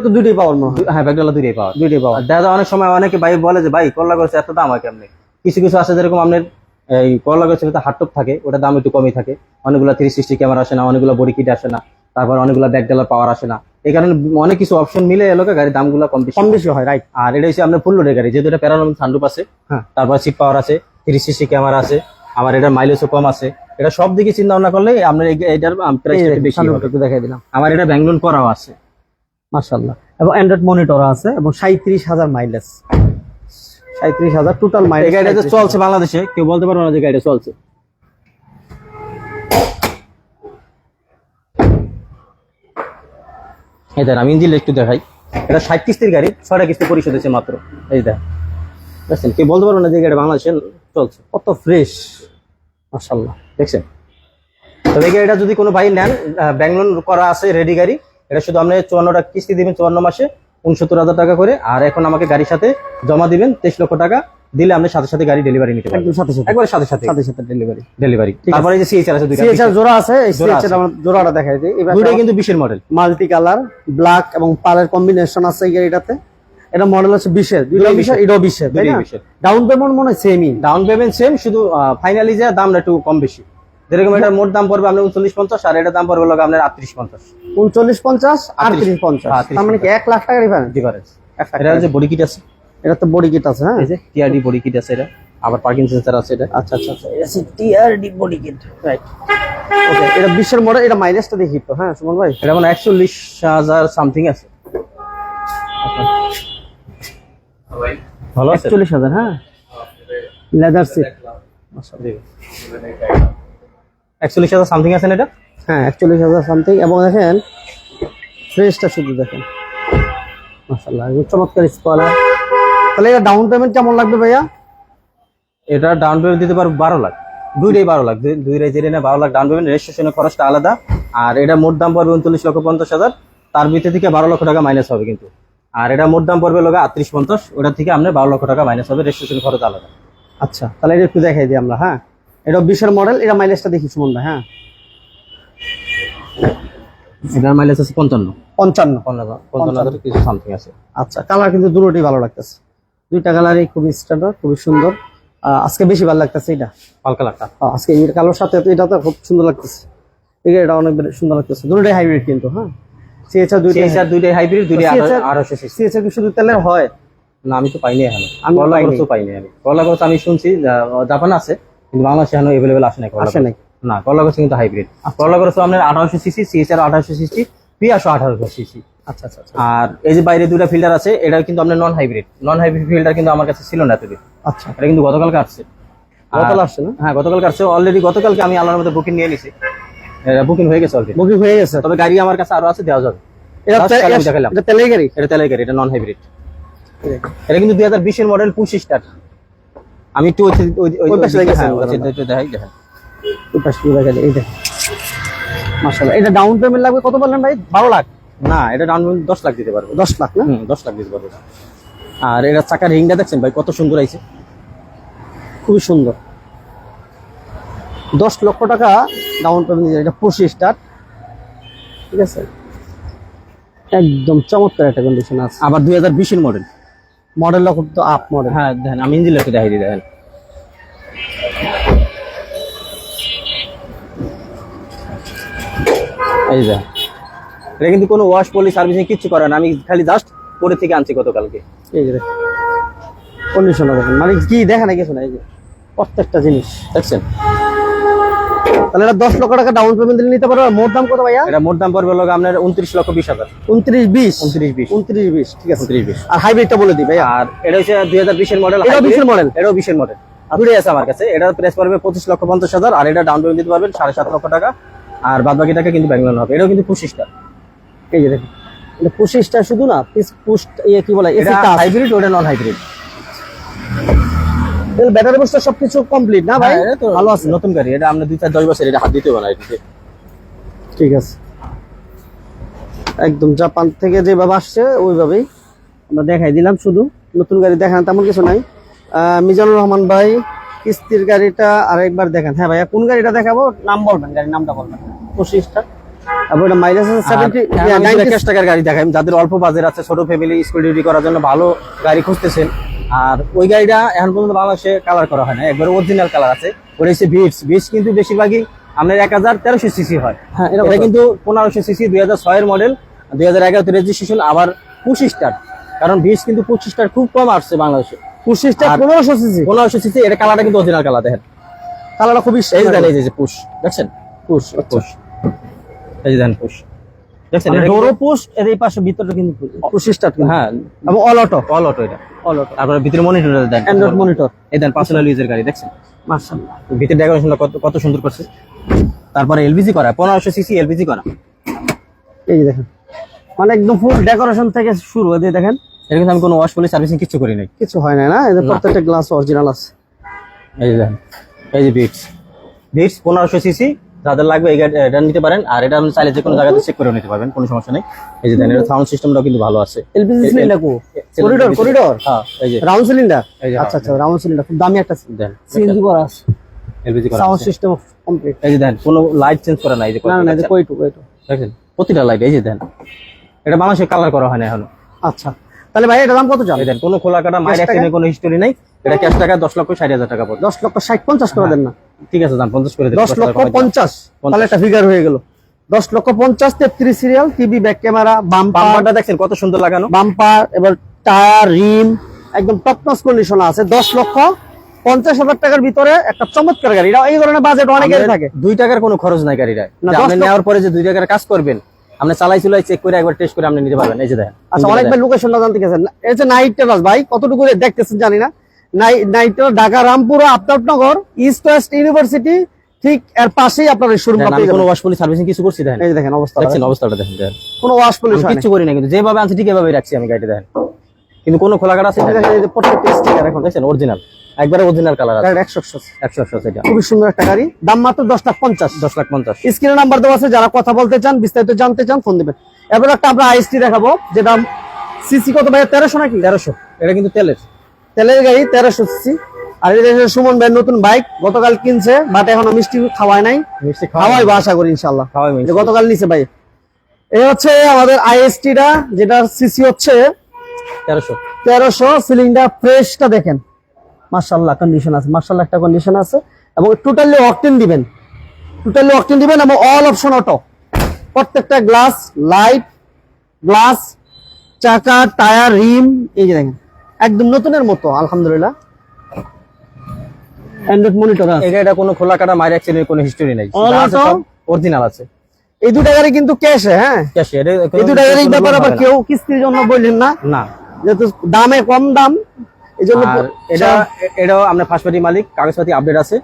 Speaker 1: তো দুইটাই পাওয়ার মনে হয়।
Speaker 2: ব্যাগডালা দুইটাই পাওয়ার।
Speaker 1: দুইটাই পাওয়ার।
Speaker 2: যায় অনেক সময় অনেকে ভাই বলে যে ভাই করলা গোস্ত এত দাম হয় কেমনে? কিছু কিছু আছে যেরকম আপনার এই করলা গোস্তের ভিতরে হাটটপ থাকে ওটা দাম একটু কমই থাকে। অনেকগুলো থ্রি সিক্সটি ক্যামেরা আসে না অনেকগুলো বডি কিট আসে না। তারপর অনেকগুলো ব্যাগডালার পাওয়ার আসে না। এই কারণে অনেক কিছু অপশন মিলে এলোকে গাড়ির দামগুলো কম বেশি
Speaker 1: কম বেশি হয় রাইট
Speaker 2: আর এটা হচ্ছে আপনার ফুল লোডের গাড়ি যেহেতু এটা প্যারানম সানরুপ আছে
Speaker 1: হ্যাঁ।
Speaker 2: তারপর সিট পাওয়ার আছে। থ্রি সিক্সটি ক্যামেরা আছে আমার এটার মাইলেজও কম আছে। এটা সব দিকে চিন্তা ভাবনা করলে আপনার এটার প্রাইস একটু বেশি
Speaker 1: দেখাই দিলাম।
Speaker 2: আমার এটা ব্যাংলোন করাও আছে।
Speaker 1: মাশাল্লাহ এবং অ্যান্ড্রয়েড মনিটর আছে এবং সাঁত্রিশ হাজার মাইলেজ সাঁত্রিশ হাজার টোটাল মাইলেজ
Speaker 2: গাড়িটা চলছে বাংলাদেশে কেউ বলতে পারবে না যে গাড়িটা চলছে। এই দেন আমি ইঞ্জিন একটু দেখাই। এটা ষাট কিস্তির গাড়ি ছয়টা কিস্তি পরিশোধ হয়েছে মাত্র। এই দেখ দেখছেন কেউ বলতে পারবে না যে গাড়ি বাংলাদেশে চলছে।
Speaker 1: কত ফ্রেশ মাশাল্লাহ
Speaker 2: দেখছেন? তবে গাড়িটা যদি কোনো ভাই নেন ব্যাংক লোন করা আছে রেডি গাড়ি এটা শুধু আপনি চুয়ান্নটা কিস্তি দিবেন চুয়ান্ন মাসে উনসত্তর হাজার টাকা করে। আর এখন আমাকে গাড়ির সাথে জমা দিবেন তেইশ লক্ষ টাকা। দিলে আপনি সাথে সাথে গাড়ি ডেলিভারি নিতে পারবেন।
Speaker 1: সাথে সাথে।
Speaker 2: একবারে সাথে সাথে।
Speaker 1: সাথে সাথে ডেলিভারি
Speaker 2: ডেলিভারি তারপরে যে আছে দুইটা।
Speaker 1: সিএচআর জোড়া আছে সিএচআর আমরা জোড়াটা দেখাই দিই। এবার
Speaker 2: দুইটাই কিন্তু বিশের মডেল
Speaker 1: মাল্টি কালার ব্ল্যাক এবং পালের কম্বিনেশন আছে এই গাড়িটাতে। এটা মডেল হচ্ছে বিশের। দুইটা বিশের এটাও বিশের তাই না?
Speaker 2: বিশের।
Speaker 1: ডাউন পেমেন্ট মনে হয় সেমই
Speaker 2: ডাউন পেমেন্ট সেম শুধু ফাইনালি যে দামটা একটু কম বেশি। যেরকম এটার মোট দাম পড়বে আপনার উনচল্লিশ পঞ্চাশ আর এটার দাম পড়বে লোক আপনার আটত্রিশ পঞ্চাশ।
Speaker 1: উনচল্লিশ পঞ্চাশ আটত্রিশ পঞ্চাশ
Speaker 2: 38
Speaker 1: তার মানে কি এক লাখ টাকা ডিফারেন্স
Speaker 2: ডিফারেন্স এটা হচ্ছে বডি কিট আছে।
Speaker 1: এটা তো বডি কিট আছে হ্যাঁ?
Speaker 2: এই যে টিআরডি বডি কিট আছে এটা। আবার পার্কিং সেন্সার আছে এটা।
Speaker 1: আচ্ছা আচ্ছা আচ্ছা। এটা হচ্ছে TRD body kit right okay এটা বিশ্বের মডেল এটা মাইলেজটা দেখি তো হ্যাঁ সুমন ভাই?
Speaker 2: এটা মানে একচল্লিশ হাজার সামথিং আছে। ভালো
Speaker 1: একচল্লিশ হাজার হ্যাঁ? লেদার সিট
Speaker 2: একচল্লিশ হাজার সামথিং আছে না এটা?
Speaker 1: হ্যাঁ একচল্লিশ হাজার সামথিং এবং দেখেন ফ্রেশটা শুধু দেখেন। মাসাল্লাহ চমৎকার স্কলার তাহলে এটা ডাউন পেমেন্ট কেমন লাগবে ভাইয়া?
Speaker 2: এটা ডাউন পেমেন্ট দিতে পারব বারো লাখ। দুইটাই বারো লাখ। দুই- দুই রে জেনে বারো লাখ ডাউন পেমেন্ট রেজিস্ট্রেশনের খরচটা আলাদা। আর এটা মোট দাম পড়বে উনচল্লিশ লক্ষ পঞ্চাশ হাজার। তার ভিতর থেকে বারো লক্ষ টাকা মাইনাস হবে কিন্তু। আর এটা মোট দাম পড়বে লোক আটত্রিশ পঞ্চাশ ওটা থেকে আপনার বারো লক্ষ টাকা মাইনাস হবে রেজিস্ট্রেশন খরচ আলাদা।
Speaker 1: আচ্ছা তাহলে এটা একটু দেখাই দিই আমরা হ্যাঁ? এটা বিশের মডেল এটা মাইলেজটা দেখি সুমন ভাই হ্যাঁ?
Speaker 2: এটার মাইলেজ আছে পঞ্চান্ন।
Speaker 1: পঞ্চান্ন।
Speaker 2: পঞ্চান্ন হাজার কিছু সামথিং আছে।
Speaker 1: আচ্ছা কালার কিন্তু দুটোই ভালো লাগতেছে। দুইটা কালারই খুবই স্ট্যান্ডার্ড খুবই সুন্দর। আজকে বেশি ভালো লাগতেছে এটা।
Speaker 2: হালকা লাখটা
Speaker 1: আহ, আজকে এই কালোর সাথে এটা তো খুব সুন্দর লাগতেছে। এটা অনেক সুন্দর লাগতেছে। দুটোই হাইব্রিড কিন্তু হ্যাঁ? সিএচআর দুইটাই
Speaker 2: সিএসআর দুইটাই হাইব্রিড দুইটাই
Speaker 1: CHR
Speaker 2: আড়াইশো সিসি
Speaker 1: সিএচআর কি শুধু তেলের হয়?
Speaker 2: না আমি তো পাইনি এখনও।
Speaker 1: আমিও
Speaker 2: কলা
Speaker 1: পাইনি।
Speaker 2: খরচও পাইনি আমি। কলা খরচ আমি শুনছি জাপান আছে কিন্তু বাংলাদেশে এখনও এভেলেবেল আসে নাই
Speaker 1: আসে নাই।
Speaker 2: না কলা খরচ কিন্তু হাইব্রিড কলা খরচ আপনার আঠারোশো সিসি সিএসআর আঠারোশো সিসি পিয়াশো আঠারোশো সিসি
Speaker 1: আচ্ছা আচ্ছা আচ্ছা।
Speaker 2: আর এই যে বাইরে দুটা ফিল্টার আছে এটা কিন্তু আপনার non hybrid non hybrid filter কিন্তু আমার কাছে ছিল না এতদিন।
Speaker 1: আচ্ছা।
Speaker 2: এটা কিন্তু গতকাল কাটছে
Speaker 1: গতকাল আসছে না?
Speaker 2: হ্যাঁ গতকাল কাটছে অলরেডি গতকালকে আমি আল্লাহর মধ্যে বুকিং নিয়ে নিছি। বুকিং হয়ে গেছে অলরেডি
Speaker 1: বুকিং হয়ে গেছে।
Speaker 2: তবে গাড়ি আমার কাছে আরও আছে দেওয়া যাবে।
Speaker 1: এটা
Speaker 2: দেখালাম।
Speaker 1: এটা তেলের গাড়ি?
Speaker 2: এটা তেলের গাড়ি এটা নন হাইব্রিড এটা কিন্তু দুই হাজার বিশের মডেল পুশ স্টার আমি একটু ওই- ওই- ওই-
Speaker 1: ওই পাশে
Speaker 2: ওই-
Speaker 1: রেখেছেন,
Speaker 2: হ্যাঁ, ওই
Speaker 1: দাঁড়ান।
Speaker 2: দেখাই
Speaker 1: এই পাশে দেখা যায়, এই দেখেন মাশাআল্লাহ। এটা ডাউন পেমেন্ট লাগবে কত বললেন ভাই? বারো লাখ?
Speaker 2: না এটা ডাউন পেমেন্ট দশ লাখ দিতে পারব।
Speaker 1: দশ লাখ না?
Speaker 2: হুম দশ লাখ দিতে পারব। আর এটা চাকার রিংটা দেখছেন ভাই কত সুন্দর আইছে।
Speaker 1: খুবই সুন্দর। দশ লক্ষ টাকা ডাউন পেমেন্ট এটা পঁচিশ স্টার ঠিক আছে? একদম চমৎকার একটা কন্ডিশন আছে।
Speaker 2: আবার দুই হাজার বিশের মডেল
Speaker 1: মডেলটা খুব তো আপ মডেল
Speaker 2: হ্যাঁ দেখেন আমি ইঞ্জিন একটু দেখাই দিই দেখেন। এই যে এটা কিন্তু কোনো ওয়াশ পলি সার্ভিসিং কিচ্ছু করে না। আমি খালি জাস্ট পরে থেকে আনছি গতকালকে।
Speaker 1: এই যে কন্ডিশন দেখেন। মানে কি দেখা না কিছু না এই যে প্রত্যেকটা জিনিস।
Speaker 2: দেখছেন?
Speaker 1: তাহলে এটা দশ লক্ষ টাকা ডাউন পেমেন্ট দিলে নিতে পারবে মোট দাম কত ভাইয়া?
Speaker 2: এটা মোট দাম পড়বে লোক আপনার উনত্রিশ লক্ষ বিশ হাজার।
Speaker 1: উনত্রিশ বিশ?
Speaker 2: উনত্রিশ বিশ।
Speaker 1: উনত্রিশ বিশ ঠিক আছে।
Speaker 2: উনত্রিশ বিশ।
Speaker 1: আর হাইব্রিডটা বলে দিই ভাইয়া।
Speaker 2: আর এটা হচ্ছে দুই হাজার বিশের মডেল
Speaker 1: 20 এর model?
Speaker 2: এটাও বিশের মডেল দুটোই আছে আমার কাছে। এটার প্রাইস পড়বে পঁচিশ লক্ষ পঞ্চাশ হাজার আর এটা ডাউন পেমেন্ট দিতে পারবেন সাড়ে সাত লক্ষ টাকা। আর বাদ বাকি টাকা কিন্তু ব্যাংক লোন হবে। এটাও কিন্তু পঁচিশটা
Speaker 1: এই যে দেখেন এটা পঁচিশটা শুধু না পিস ইয়ে কি বলে
Speaker 2: এটা হাইব্রিড ওটা নন হাইব্রিড
Speaker 1: ব্যাটারি সবকিছু কমপ্লিট না ভাই?
Speaker 2: ভালো আছে। নতুন গাড়ি এটা আমরা দুই চার দশ বছর এটা হাত দিতে
Speaker 1: ঠিক আছে। একদম জাপান থেকে যেভাবে আসছে ওইভাবেই আমরা দেখাই দিলাম শুধু। নতুন গাড়ি দেখান তেমন কিছু নাই। মিজানুর রহমান ভাই কিস্তির গাড়িটা আরেকবার দেখেন। হ্যাঁ ভাইয়া কোন গাড়িটা দেখাবো? নাম বলবেন গাড়ির নামটা বলবেন। পঁচিশটা। তারপর মাইলেজ আছে
Speaker 2: টাকার গাড়ি যাদের অল্প বাজেট আছে ছোট ফ্যামিলি স্কুল ডিউটি করার জন্য ভালো গাড়ি খুঁজতেছেন। আর ওই গাড়িটা এখন পর্যন্ত বাংলাদেশে কালার করা হয় না একবার অরিজিনাল কালার আছে। ওটা হচ্ছে বিটস বিটস কিন্তু বেশিরভাগই আপনার এক হাজার তেরোশো সিসি হয়।
Speaker 1: হ্যাঁ এটা
Speaker 2: কিন্তু পনেরোশো সিসি দুই হাজার ছয়ের মডেল দুই হাজার এগারোতে রেজিস্ট্রেশন আবার পঁচিশ স্টার কারণ বিশ কিন্তু পঁচিশ স্টার খুব কম আসছে বাংলাদেশে।
Speaker 1: পঁচিশটা
Speaker 2: আর-
Speaker 1: পনেরোশো সিসি
Speaker 2: পনেরোশো সিসি এটা কালারটা কিন্তু অরিজিনাল কালার দেখেন।
Speaker 1: কালারটা খুবই
Speaker 2: যে দেখেন, এই যে পুশ দেখছেন?
Speaker 1: পুশ
Speaker 2: পুশ এই যে দেখেন পুশ দেখছেন
Speaker 1: ডোরো
Speaker 2: কিন্তু-
Speaker 1: পুশ এর এই পাশে ভিতরটা কিন্তু পঁচিশটা
Speaker 2: হ্যাঁ
Speaker 1: এবং অল অটো
Speaker 2: অল অটো এটা।
Speaker 1: অল অটো
Speaker 2: তারপরে ভিতরে মনিটর দেন
Speaker 1: অ্যান্ড্রয়েড মনিটর
Speaker 2: এই দেন পার্সোনাল ইউজের গাড়ি দেখছেন?
Speaker 1: মার্শাল্লাহ
Speaker 2: ভিতরে ডেকোরেশনটা কত কত সুন্দর করছে। তারপরে এলপিজি করা পনেরোশো সিসি এলপিজি করা।
Speaker 1: এই দেখেন মানে একদম ফুল ডেকোরেশন থেকে শুরু হয়ে দেখেন।
Speaker 2: এটা কিন্তু আমি কোনো ওয়াশ পলি সার্ভিসিং কিছু করি নাই।
Speaker 1: কিছু হয় না না। এদের প্রত্যেকটা গ্লাস অরিজিনাল আছে।
Speaker 2: এই দেখেন এই যে বিটস বিটস পনেরোশো সিসি যাদের লাগবে এই এটা নিতে পারেন। আর এটা আপনি চাইলে যে কোনো জায়গাতে চেক করে নিতে পারবেন কোনো সমস্যা নেই। এই যে দেন এটা সাউন্ড সিস্টেমটাও কিন্তু ভালো আছে।
Speaker 1: এলপিজি সিলিন্ডার কো? Corridor, corridor?
Speaker 2: হ্যাঁ এই যে।
Speaker 1: রাউন্ড সিলিন্ডার আচ্ছা আচ্ছা রাউন্ড সিলিন্ডার খুব দামি একটা
Speaker 2: দেন
Speaker 1: সিএনজি করা আছে।
Speaker 2: এলপিজি করা
Speaker 1: সাউন্ড সিস্টেম কমপ্লিট
Speaker 2: এই যে দেন কোনো লাইট চেঞ্জ করা নাই এই যে
Speaker 1: না না না
Speaker 2: দেখছেন?
Speaker 1: কইটু কইটু
Speaker 2: দেখছেন প্রতিটা লাইট এই যে দেন এটা বাংলাদেশে কালার করা হয় না এখনও।
Speaker 1: আচ্ছা। তাহলে ভাই এটা দাম কত চান?
Speaker 2: দেন কোনো খোলা কাটা
Speaker 1: টাকা?
Speaker 2: অ্যাক্সিডেন্ট কোনো হিস্টোরি নাই। এটা ক্যাশ টাকা দশ লক্ষ ষাট হাজার টাকা পড়বে।
Speaker 1: দশ লক্ষ ষাট পঞ্চাশ করে দেন না।
Speaker 2: ঠিক আছে পঞ্চাশ করে দেন।
Speaker 1: দশ লক্ষ পঞ্চাশ তাহলে একটা ফিগার হয়ে গেল। দশ লক্ষ পঞ্চাশ তেত্রিশ সিরিয়াল টিভি ব্যাক ক্যামেরা
Speaker 2: বাম্পারটা দেখছেন কত সুন্দর লাগানো।
Speaker 1: বাম্পার এবার টায়ার রিম একদম টপ নস কন্ডিশন আছে। দশ লক্ষ পঞ্চাশ হাজার টাকার ভিতরে একটা চমৎকার গাড়ি। এই ধরনের বাজেট অনেকের থাকে।
Speaker 2: দুই টাকার কোনো খরচ নাই
Speaker 1: দশ
Speaker 2: আপনি নেওয়ার পরে যে দুই টাকার কাজ করবেন আপনি চালাই চুলাই চেক করে একবার টেস্ট করে আপনি নিতে পারবেন। এই যে দেখেন
Speaker 1: আচ্ছা অনেক ভাই লোকেশনটা জানতে গেছেন। এই যে নাইট টেরাস ভাই কতটুকু দেখতেছেন জানি না। Night Dhaka Rampura Aftabnagar east west university ঠিক এর পাশেই আপনার পেয়ে
Speaker 2: কোনো ওয়াশ সার্ভিসিং কিছু করছি দেখেন
Speaker 1: এই দেখেন অবস্থা
Speaker 2: অবস্থাটা দেখেন
Speaker 1: কোনো ওয়াশ
Speaker 2: আমি
Speaker 1: পলিশ
Speaker 2: কিচ্ছু করি না কিন্তু যেভাবে আনছি ঠিক এভাবেই রাখছি আমি গাড়িটা দেখেন কিন্তু কোনো খোলা কাটা আছে?
Speaker 1: প্রত্যেকটা স্টিকার এখন।
Speaker 2: অরিজিনাল একবারে অরিজিনাল কালার আছে।
Speaker 1: গাড়ির একশো একশো।
Speaker 2: একশো একশো
Speaker 1: খুবই সুন্দর একটা গাড়ি। দাম মাত্র দশ লাখ পঞ্চাশ।
Speaker 2: দশ লাখ পঞ্চাশ।
Speaker 1: স্ক্রিনে নাম্বার দেওয়া আছে যারা কথা বলতে চান বিস্তারিত জানতে চান ফোন দিবেন। এবার একটা আমরা আইএসটি দেখাবো যেটা সিসি কত ভাই তেরোশো নাকি?
Speaker 2: তেরোশো। এটা কিন্তু তেলের।
Speaker 1: তেলের গাড়ি তেরোশো সিসি আর এটা সুমন ভাই নতুন বাইক গতকাল কিনছে বাট এখনও মিষ্টি খাওয়ায় নাই।
Speaker 2: মিষ্টি
Speaker 1: খাওয়াই বা আশা করি ইনশাল্লাহ গতকাল নিছে ভাই। এই হচ্ছে আমাদের আইএসটি টা যেটা সিসি হচ্ছে
Speaker 2: তেরোশো।
Speaker 1: তেরোশো সিলিন্ডার ফ্রেশটা দেখেন। মার্শাল্লাহ কন্ডিশন আছে। মার্শাল্লাহ একটা কন্ডিশন আছে। এবং টোটালি অকটেন দিবেন। টোটালি অকটেন দিবেন এবং অল অপশন অটো প্রত্যেকটা গ্লাস লাইট গ্লাস চাকা টায়ার রিম এই যে দেখেন। একদম নতুনের মতো আলহামদুলিল্লাহ। অ্যান্ড্রয়েড মনিটর আছে
Speaker 2: এটা এটা কোনো খোলা কাটা মাইরা অ্যাক্সিডেন্ট কোনো হিস্টরি নাই? অরিজিনাল আছে
Speaker 1: এই দুটা গাড়ি কিন্তু ক্যাশে হ্যাঁ।
Speaker 2: ক্যাশ
Speaker 1: এই দুটা গাড়ির ব্যাপারে আবার কেউ কিস্তির জন্য বললেন না?
Speaker 2: না।
Speaker 1: যেহেতু দামে কম দাম এই জন্য
Speaker 2: এটা এটাও আপনার ফার্স্ট পার্টি মালিক কাগজপাতি আপডেট আছে।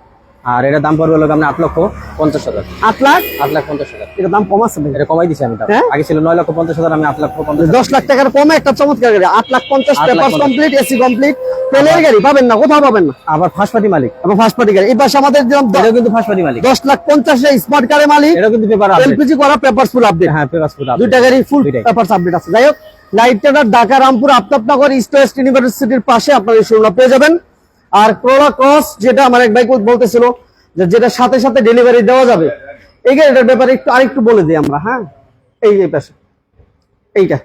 Speaker 2: আর এটা দাম পড়বে হলো আপনার আট লক্ষ পঞ্চাশ হাজার।
Speaker 1: আট লাখ?
Speaker 2: আট লাখ পঞ্চাশ হাজার।
Speaker 1: এটা দাম কম আছে
Speaker 2: এটা কমাই দিছি আমি
Speaker 1: হ্যাঁ?
Speaker 2: আগে ছিল নয় লক্ষ পঞ্চাশ হাজার আমি আট লক্ষ পঞ্চাশ
Speaker 1: দশ লাখ টাকার কমে একটা চমৎকার গাড়ি। আট লাখ পঞ্চাশ পেপার কমপ্লিট এসি কমপ্লিট তেলের গাড়ি পাবেন না কোথাও পাবেন না।
Speaker 2: আবার ফার্স্ট পার্টি মালিক।
Speaker 1: এবং ফার্স্ট পার্টি গাড়ি। এই পাশে আমাদের যেরকম
Speaker 2: এটাও কিন্তু ফার্স্ট পার্টি মালিক।
Speaker 1: দশ লাখ পঞ্চাশ স্মার্ট কারের মালিক।
Speaker 2: এটাও কিন্তু পেপার
Speaker 1: এলপিজি করা পেপার ফুল আপডেট
Speaker 2: হ্যাঁ পেপার ফুল
Speaker 1: দুইটা গাড়ি ফুল। পেপার আপডেট আছে। যাই হোক লাইটটা ঢাকা রামপুর আফতাবনগর ইস্ট ওয়েস্ট ইউনিভার্সিটির পাশে আপনার এই শোরুমটা পেয়ে যাবেন। আর ক্রোলা ক্রস যেটা আমার এক ভাই বলতেছিল যে যেটা সাথে সাথে ডেলিভারি দেওয়া যাবে। এই গাড়িটার ব্যাপারে একটু আরেকটু বলে দিই আমরা হ্যাঁ? এই যে পাশে। এইটা।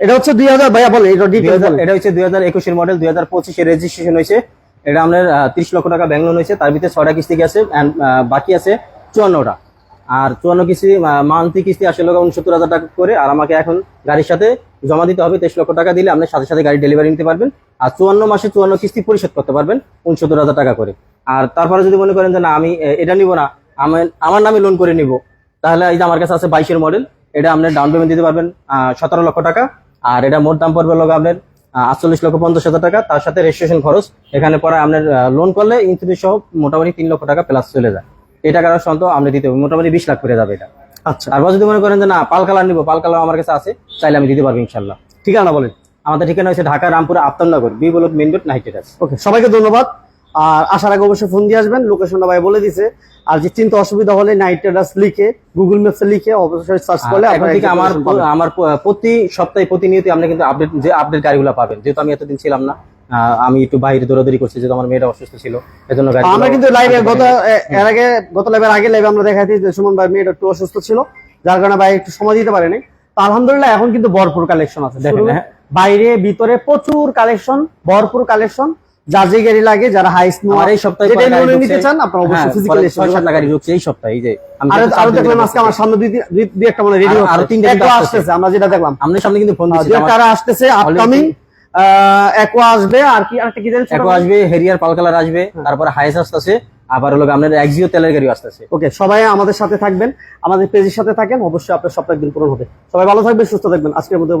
Speaker 1: এটা হচ্ছে দুই হাজার ভাইয়া বলে এটা ডিটেলস বলে।
Speaker 2: এটা হচ্ছে দুই হাজার একুশের মডেল দুই হাজার পঁচিশে রেজিস্ট্রেশন হয়েছে। এটা আমাদের তিরিশ লক্ষ টাকা ব্যাংক লোন হয়েছে। তার ভিতরে ছয়টা কিস্তি গেছে বাকি আছে চুয়ান্নটা। আর চুয়ান্ন কিস্তি মান্থলি কিস্তি আসলে উনসত্তর হাজার টাকা করে আর আমাকে এখন গাড়ির সাথে জমা দিতে হবে তেইশ লক্ষ টাকা দিলে আপনি সাথে সাথে গাড়ি ডেলিভারি নিতে পারবেন। আর চুয়ান্ন মাসে চুয়ান্ন কিস্তি পরিশোধ করতে পারবেন, উনসত্তর হাজার টাকা করে। আর তারপরে যদি মনে করেন যে না, আমি এটা নিব না আমার নামে লোন করে নিব, তাহলে এই যে আমার কাছে আছে বাইশের মডেল এটা আপনি ডাউন পেমেন্ট দিতে পারবেন সতেরো লক্ষ টাকা। আর এটা মোট দাম পড়বে লোক আপনার আটচল্লিশ লক্ষ পঞ্চাশ হাজার টাকা। তার সাথে রেজিস্ট্রেশন খরচ, এখানে পরে আপনার লোন করলে ইন্স্যুরেন্স সহ মোটামুটি তিন লক্ষ টাকা প্লাস চলে যায়। এই টাকার সন্ত আপনি দিতে হবে, মোটামুটি বিশ লাখ করে যাবে এটা।
Speaker 1: আচ্ছা
Speaker 2: তারপর যদি মনে করেন যে না পাল কালার নিবো পাল কালার আমার কাছে আছে চাইলে আমি দিতে পারব ইনশাল্লাহ
Speaker 1: ঠিকানা বলেন।
Speaker 2: আমাদের ঠিকানা হচ্ছে Dhaka Rampur Aftabnagar B block main road নাইটেড আছে
Speaker 1: ওকে সবাইকে ধন্যবাদ। আর আসার আগে অবশ্যই ফোন দিয়ে আসবেন লোকেশনটা ভাই বলে দিছে। আর যে চিন্তা অসুবিধা হলে নাইট রাইডার্স লিখে গুগল ম্যাপসে লিখে অবশ্যই সার্চ করলে
Speaker 2: এখন থেকে আমার আমার প্রতি সপ্তাহে প্রতিনিয়ত আপনি কিন্তু আপডেট যে আপডেট গাড়িগুলো পাবেন। যেহেতু আমি এতদিন ছিলাম না আমি একটু বাইরে দৌড়াদৌড়ি করছি যেহেতু আমার মেয়েটা অসুস্থ ছিল এজন্য
Speaker 1: আমরা কিন্তু লাইভে গত এর আগে গত লাইভের আগে লাইভে আমরা দেখাইছি যে সুমন ভাই মেয়েটা একটু অসুস্থ ছিল যার কারণে ভাই একটু সময় দিতে পারেনি। তো আলহামদুলিল্লাহ এখন কিন্তু ভরপুর কালেকশন আছে
Speaker 2: দেখেন, হ্যাঁ।
Speaker 1: বাইরে ভিতরে প্রচুর কালেকশন ভরপুর কালেকশন যা যে গাড়ি লাগে যারা হাই স্নো
Speaker 2: আমার এই সপ্তাহে কয়েক গাড়ি
Speaker 1: নিতে চান আপনারা অবশ্যই ফিজিক্যালি
Speaker 2: ছয় সাতটা গাড়ি ঢুকছে এই সপ্তাহে এই যে আরও
Speaker 1: আরও
Speaker 2: সাত
Speaker 1: দেখলাম আজকে আমার সামনে দুই দুই- একটা মানে রেডি
Speaker 2: আরো- আরও তিনটে আসতেছে।
Speaker 1: আসতেছে। আমরা যেটা দেখলাম
Speaker 2: আপনার সামনে কিন্তু ফোন দিচ্ছি
Speaker 1: একটা আসতেছে আপকামিং একোয়া আসবে আর কি আর কি জানেন
Speaker 2: একো আসবে হেরিয়ার পাল কালার আসবে তারপরে হাইস আসতেছে আবার হলো আপনার এক্সিও তেলের গাড়ি আসতেছে।
Speaker 1: ওকে সবাই আমাদের সাথে থাকবেন আমাদের পেজের সাথে থাকেন অবশ্যই আপনার স্বপ্ন একদিন পূরণ হবে। সবাই ভালো থাকবেন সুস্থ থাকবেন আজকের মধ্যে